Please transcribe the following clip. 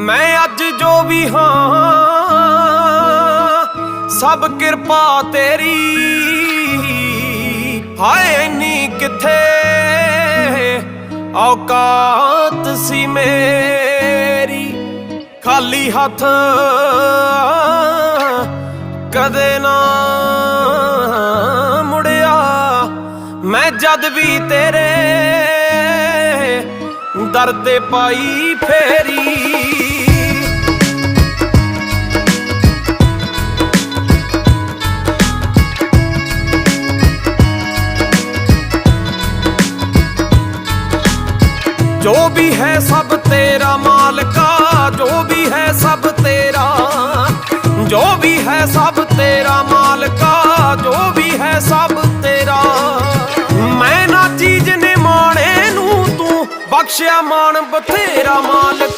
ਮੈਂ ਅੱਜ ਜੋ ਵੀ ਹਾਂ, ਸਭ ਕਿਰਪਾ ਤੇਰੀ। ਹਾਏ, ਇੰਨੀ ਕਿੱਥੇ ਔਕਾਤ ਸੀ ਮੇਰੀ। ਖਾਲੀ ਹੱਥ ਕਦੇ ਨਾ ਮੁੜਿਆ। ਮੈਂ ਜਦ ਵੀ ਤੇਰੇ ਦਰ ਤੇ ਪਾਈ ਫੇਰੀ। ਜੋ ਵੀ ਹੈ ਸਭ ਤੇਰਾ ਮਾਲਕਾ ਜੋ ਵੀ ਹੈ ਸਭ ਤੇਰਾ। ਜੋ ਵੀ ਹੈ ਸਭ ਤੇਰਾ ਮਾਲਕਾ ਜੋ ਵੀ ਹੈ ਸਭ ਤੇਰਾ। ਮੈਂ ਨਾ ਚੀਜ਼ ਨੇ ਮਾਣੇ ਨੂੰ, ਤੂੰ ਬਖਸ਼ਿਆ ਮਾਣ ਬਥੇਰਾ ਮਾਲਕ